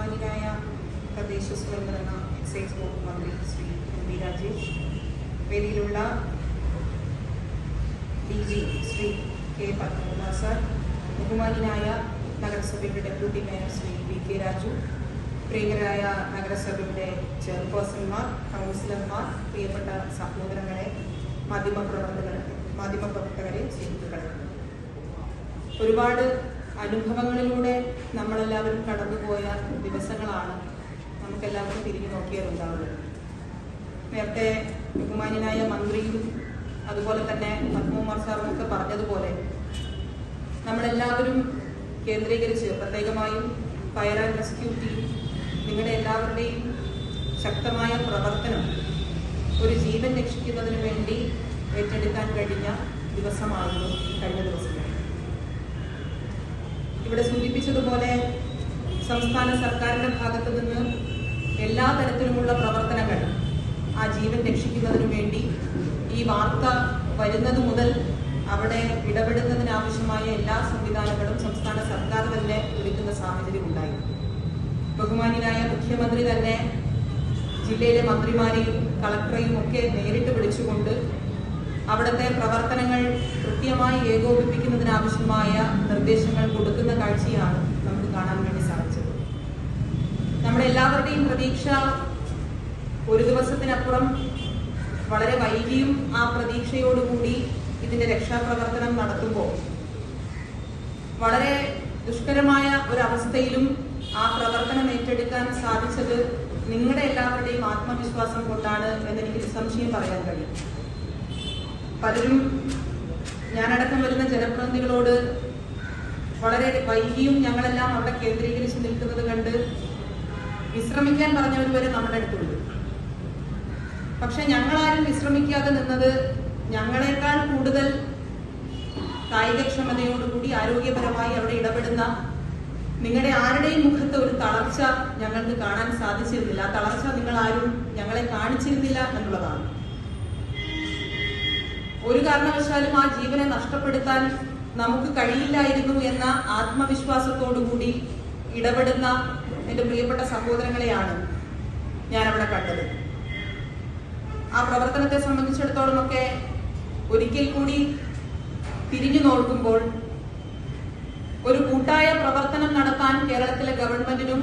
ബഹുമാനിയായ തദ്ദേശ സ്വയംഭരണ എക്സൈസ് വകുപ്പ് മന്ത്രി Shri M V Rajesh വേദിയിലുള്ള D G Shri K Padmakumar sir ബഹുമാനിയായ നഗരസഭയുടെ deputy mayor Shri V K Raju പ്രിയങ്കരായ നഗരസഭയുടെ ചെയർപേഴ്സൺമാർ കൗൺസിലർമാർ പ്രിയപ്പെട്ട സഹോദരങ്ങളെ മാധ്യമപ്രവർത്തകരെ മാധ്യമപ്രവർത്തകരെ സുഹൃത്തുക്കളെ ഒരുപാട് അനുഭവങ്ങളിലൂടെ നമ്മളെല്ലാവരും കടന്നുപോയ ദിവസങ്ങളാണ് നമുക്കെല്ലാവർക്കും തിരിഞ്ഞു നോക്കിയതുണ്ടാവുന്നത്. നേരത്തെ ബഹുമാന്യനായ മന്ത്രിയും അതുപോലെ തന്നെ പത്മകുമാർ സാറും ഒക്കെ പറഞ്ഞതുപോലെ നമ്മളെല്ലാവരും കേന്ദ്രീകരിച്ച് പ്രത്യേകമായും ഫയർ ആൻഡ് റെസ്ക്യൂ ടീം നിങ്ങളുടെ എല്ലാവരുടെയും ശക്തമായ പ്രവർത്തനം ഒരു ജീവൻ രക്ഷിക്കുന്നതിന് വേണ്ടി ഏറ്റെടുക്കാൻ കഴിഞ്ഞ ദിവസമായിരുന്നു കഴിഞ്ഞ ദിവസം ഇവിടെ സൂചിപ്പിച്ചതുപോലെ സംസ്ഥാന സർക്കാരിന്റെ ഭാഗത്ത് നിന്ന് എല്ലാ തരത്തിലുമുള്ള പ്രവർത്തനങ്ങൾ ആ ജീവൻ രക്ഷിക്കുന്നതിനു വേണ്ടി ഈ വാർത്ത വരുന്നത് മുതൽ അവിടെ ഇടപെടുന്നതിനാവശ്യമായ എല്ലാ സംവിധാനങ്ങളും സംസ്ഥാന സർക്കാർ തന്നെ ഒരുക്കുന്ന സാഹചര്യം ഉണ്ടായി. ബഹുമാന്യനായ മുഖ്യമന്ത്രി തന്നെ ജില്ലയിലെ മന്ത്രിമാരെയും കളക്ടറെയും ഒക്കെ നേരിട്ട് വിളിച്ചുകൊണ്ട് അവിടുത്തെ പ്രവർത്തനങ്ങൾ കൃത്യമായി ഏകോപിപ്പിക്കുന്നതിനാവശ്യമായ നിർദ്ദേശങ്ങൾ കൊടുക്കുന്ന കാഴ്ചയാണ് നമുക്ക് കാണാൻ വേണ്ടി സാധിച്ചത്. നമ്മുടെ എല്ലാവരുടെയും പ്രതീക്ഷ ഒരു ദിവസത്തിനപ്പുറം വളരെ വൈകിയും ആ പ്രതീക്ഷയോടുകൂടി ഇതിന്റെ രക്ഷാപ്രവർത്തനം നടത്തുമ്പോൾ വളരെ ദുഷ്കരമായ ഒരു അവസ്ഥയിലും ആ പ്രവർത്തനം ഏറ്റെടുക്കാൻ സാധിച്ചത് നിങ്ങളുടെ എല്ലാവരുടെയും ആത്മവിശ്വാസം കൊണ്ടാണ് എന്നെനിക്ക് സംശയം പറയാൻ കഴിയും. പലരും ഞാനടക്കം വരുന്ന ജനപ്രതിനിധികളോട് വളരെ വൈകിയും ഞങ്ങളെല്ലാം അവിടെ കേന്ദ്രീകരിച്ച് നിൽക്കുന്നത് കണ്ട് വിശ്രമിക്കാൻ പറഞ്ഞവർ വരെ നമ്മുടെ അടുത്തുണ്ട്. പക്ഷെ ഞങ്ങളാരും വിശ്രമിക്കാതെ നിന്നത് ഞങ്ങളെക്കാൾ കൂടുതൽ കായികക്ഷമതയോടുകൂടി ആരോഗ്യപരമായി അവിടെ ഇടപെടുന്ന നിങ്ങളുടെ ആരുടെയും മുഖത്ത് ഒരു തളർച്ച ഞങ്ങൾക്ക് കാണാൻ സാധിച്ചിരുന്നില്ല. ആ തളർച്ച നിങ്ങൾ ആരും ഞങ്ങളെ കാണിച്ചിരുന്നില്ല എന്നുള്ളതാണ്. ഒരു കാരണവശാലും ആ ജീവനെ നഷ്ടപ്പെടുത്താൻ നമുക്ക് കഴിയില്ലായിരുന്നു എന്ന ആത്മവിശ്വാസത്തോടുകൂടി ഇടപെടുന്ന എന്റെ പ്രിയപ്പെട്ട സഹോദരങ്ങളെയാണ് ഞാൻ അവിടെ കണ്ടത്. ആ പ്രവർത്തനത്തെ സംബന്ധിച്ചിടത്തോളം ഒക്കെ ഒരിക്കൽ കൂടി തിരിഞ്ഞു നോക്കുമ്പോൾ ഒരു കൂട്ടായ പ്രവർത്തനം നടത്താൻ കേരളത്തിലെ ഗവൺമെന്റിനും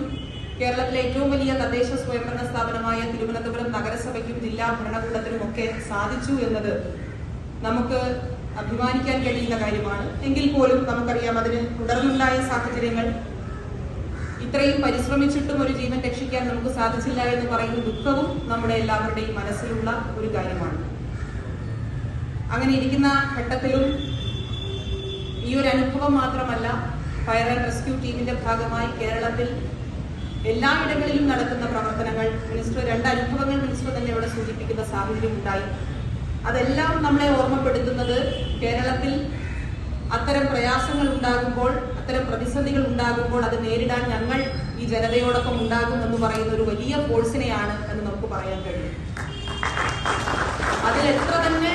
കേരളത്തിലെ ഏറ്റവും വലിയ തദ്ദേശ സ്വയംഭരണ സ്ഥാപനമായ തിരുവനന്തപുരം നഗരസഭയ്ക്കും ജില്ലാ ഭരണകൂടത്തിനും ഒക്കെ സാധിച്ചു എന്നത് നമുക്ക് അഭിമാനിക്കാൻ കഴിയുന്ന കാര്യമാണ്. എങ്കിൽ പോലും നമുക്കറിയാം അതിന് തുടർന്നുണ്ടായ സാഹചര്യങ്ങൾ ഇത്രയും പരിശ്രമിച്ചിട്ടും ഒരു ജീവൻ രക്ഷിക്കാൻ നമുക്ക് സാധിച്ചില്ല എന്ന് പറയുന്ന ദുഃഖവും നമ്മുടെ എല്ലാവരുടെയും മനസ്സിലുള്ള ഒരു കാര്യമാണ്. അങ്ങനെ ഇരിക്കുന്ന ഘട്ടത്തിലും ഈ ഒരു അനുഭവം മാത്രമല്ല ഫയർ ആൻഡ് റെസ്ക്യൂ ടീമിന്റെ ഭാഗമായി കേരളത്തിൽ എല്ലായിടങ്ങളിലും നടക്കുന്ന പ്രവർത്തനങ്ങൾ മിനിസ്റ്റർ രണ്ട് അനുഭവങ്ങൾ മിനിസ്റ്റർ തന്നെ ഇവിടെ സൂചിപ്പിക്കുന്ന സാഹചര്യം ഉണ്ടായി. അതെല്ലാം നമ്മളെ ഓർമ്മപ്പെടുത്തുന്നത് കേരളത്തിൽ അത്തരം പ്രയാസങ്ങൾ ഉണ്ടാകുമ്പോൾ അത്തരം പ്രതിസന്ധികൾ ഉണ്ടാകുമ്പോൾ അത് നേരിടാൻ ഞങ്ങൾ ഈ ജനതയോടൊപ്പം ഉണ്ടാകും എന്ന് പറയുന്ന ഒരു വലിയ ഫോഴ്സിനെയാണ് എന്ന് നമുക്ക് പറയാൻ കഴിയും. അതിൽ എത്ര തന്നെ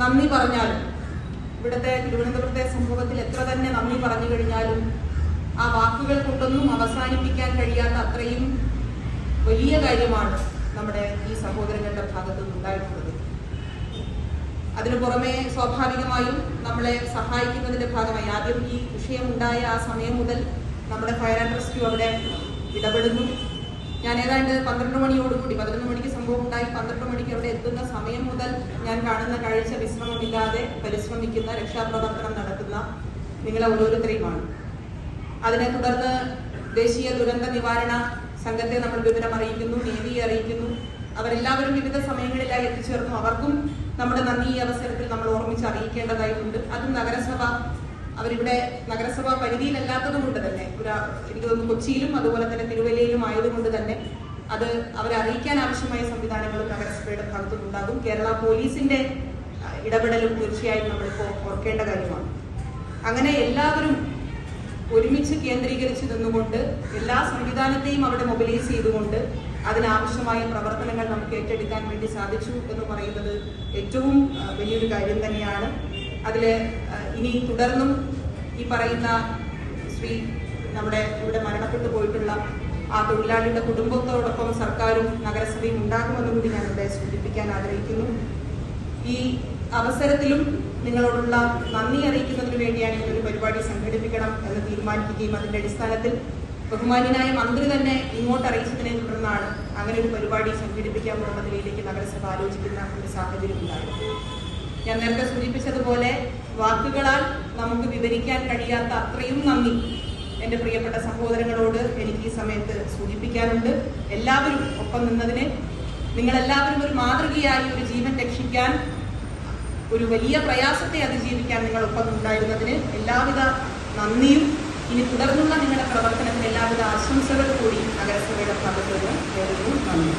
നന്ദി പറഞ്ഞാലും ഇവിടുത്തെ തിരുവനന്തപുരത്തെ സംഭവത്തിൽ എത്ര തന്നെ നന്ദി പറഞ്ഞു കഴിഞ്ഞാലും ആ വാക്കുകൾ കൊണ്ടൊന്നും അവസാനിപ്പിക്കാൻ കഴിയാത്ത അത്രയും വലിയ കാര്യമാണ് നമ്മുടെ ഈ സഹോദരങ്ങളുടെ ഭാഗത്ത് ഉണ്ടായിട്ടുള്ളത്. അതിനു പുറമെ സ്വാഭാവികമായും നമ്മളെ സഹായിക്കുന്നതിന്റെ ഭാഗമായി ആദ്യം ഈ വിഷയം ഉണ്ടായ ആ സമയം മുതൽ നമ്മുടെ ഫയർ ആൻഡ് റെസ്ക്യൂ അവിടെ ഇടപെടുന്നു. ഞാൻ ഏതാണ്ട് പന്ത്രണ്ട് മണിയോടുകൂടി പതിനൊന്ന് മണിക്ക് സംഭവം ഉണ്ടായി. പന്ത്രണ്ട് മണിക്ക് അവിടെ എത്തുന്ന സമയം മുതൽ ഞാൻ കാണുന്ന കാഴ്ച വിശ്രമമില്ലാതെ പരിശ്രമിക്കുന്ന രക്ഷാപ്രവർത്തനം നടത്തുന്ന നിങ്ങളെ ഓരോരുത്തരെയുമാണ് അതിനെ തുടർന്ന് ദേശീയ ദുരന്ത നിവാരണ സംഘത്തെ നമ്മൾ വിവരം അറിയിക്കുന്നു നേവിയെ അറിയിക്കുന്നു. അവരെല്ലാവരും വിവിധ സമയങ്ങളിലായി എത്തിച്ചേർന്നു. അവർക്കും നമ്മുടെ നന്ദി ഈ അവസരത്തിൽ നമ്മൾ ഓർമ്മിച്ച് അറിയിക്കേണ്ടതായിട്ടുണ്ട്. അതും നഗരസഭ അവരിവിടെ നഗരസഭ പരിധിയിലല്ലാത്തത് കൊണ്ട് തന്നെ ഒരു എനിക്ക് തോന്നുന്നു കൊച്ചിയിലും അതുപോലെ തന്നെ തിരുവല്ലയിലും ആയതുകൊണ്ട് തന്നെ അത് അവരെ അറിയിക്കാൻ ആവശ്യമായ സംവിധാനങ്ങളും നഗരസഭയുടെ ഭാഗത്തുനിന്നുണ്ടാകും. കേരള പോലീസിന്റെ ഇടപെടലും തീർച്ചയായും നമ്മളിപ്പോൾ ഓർക്കേണ്ട കാര്യമാണ്. അങ്ങനെ എല്ലാവരും ഒരുമിച്ച് കേന്ദ്രീകരിച്ച് നിന്നുകൊണ്ട് എല്ലാ സംവിധാനത്തെയും അവിടെ മൊബിലൈസ് ചെയ്തുകൊണ്ട് അതിനാവശ്യമായ പ്രവർത്തനങ്ങൾ നമുക്ക് ഏറ്റെടുക്കാൻ വേണ്ടി സാധിച്ചു എന്ന് പറയുന്നത് ഏറ്റവും വലിയൊരു കാര്യം തന്നെയാണ്. അതിൽ ഇനി തുടർന്നും ഈ പറയുന്ന ശ്രീ നമ്മുടെ ഇവിടെ മരണപ്പെട്ടു പോയിട്ടുള്ള ആ തൊഴിലാളിയുടെ കുടുംബത്തോടൊപ്പം സർക്കാരും നഗരസഭയും ഉണ്ടാകുമെന്ന് കൂടി ഞാൻ ഇവിടെ സൂചിപ്പിക്കാൻ ആഗ്രഹിക്കുന്നു. ഈ അവസരത്തിലും നിങ്ങളോടുള്ള നന്ദി അറിയിക്കുന്നതിന് വേണ്ടിയാണ് ഈ ഒരു പരിപാടി സംഘടിപ്പിക്കണം എന്ന് തീരുമാനിക്കുകയും അതിന്റെ അടിസ്ഥാനത്തിൽ ബഹുമാന്യനായ മന്ത്രി തന്നെ ഇങ്ങോട്ട് അറിയിച്ചതിനെ തുടർന്നാണ് അങ്ങനെ ഒരു പരിപാടി സംഘടിപ്പിക്കാമെന്നുള്ള നിലയിലേക്ക് നഗരസഭ ആലോചിക്കുന്ന ഒരു സാഹചര്യം ഉണ്ടായത്. ഞാൻ നേരത്തെ സൂചിപ്പിച്ചതുപോലെ വാക്കുകളാൽ നമുക്ക് വിവരിക്കാൻ കഴിയാത്ത അത്രയും നന്ദി എന്റെ പ്രിയപ്പെട്ട സഹോദരങ്ങളോട് എനിക്ക് ഈ സമയത്ത് സൂചിപ്പിക്കാനുണ്ട്. എല്ലാവരും ഒപ്പം നിന്നതിന് നിങ്ങളെല്ലാവരും ഒരു മാതൃകയായി ഒരു ജീവൻ രക്ഷിക്കാൻ ഒരു വലിയ പ്രയാസത്തെ അതിജീവിക്കാൻ നിങ്ങൾ ഒപ്പം ഉണ്ടായിരുന്നതിന് എല്ലാവിധ നന്ദിയും. ഇനി തുടർന്നുള്ള നിങ്ങളുടെ പ്രവർത്തനത്തിന് എല്ലാവിധ ആശംസകൾ കൂടി നഗരസഭയുടെ ഭാഗത്തുനിന്ന് നേരുന്നു. നന്ദി.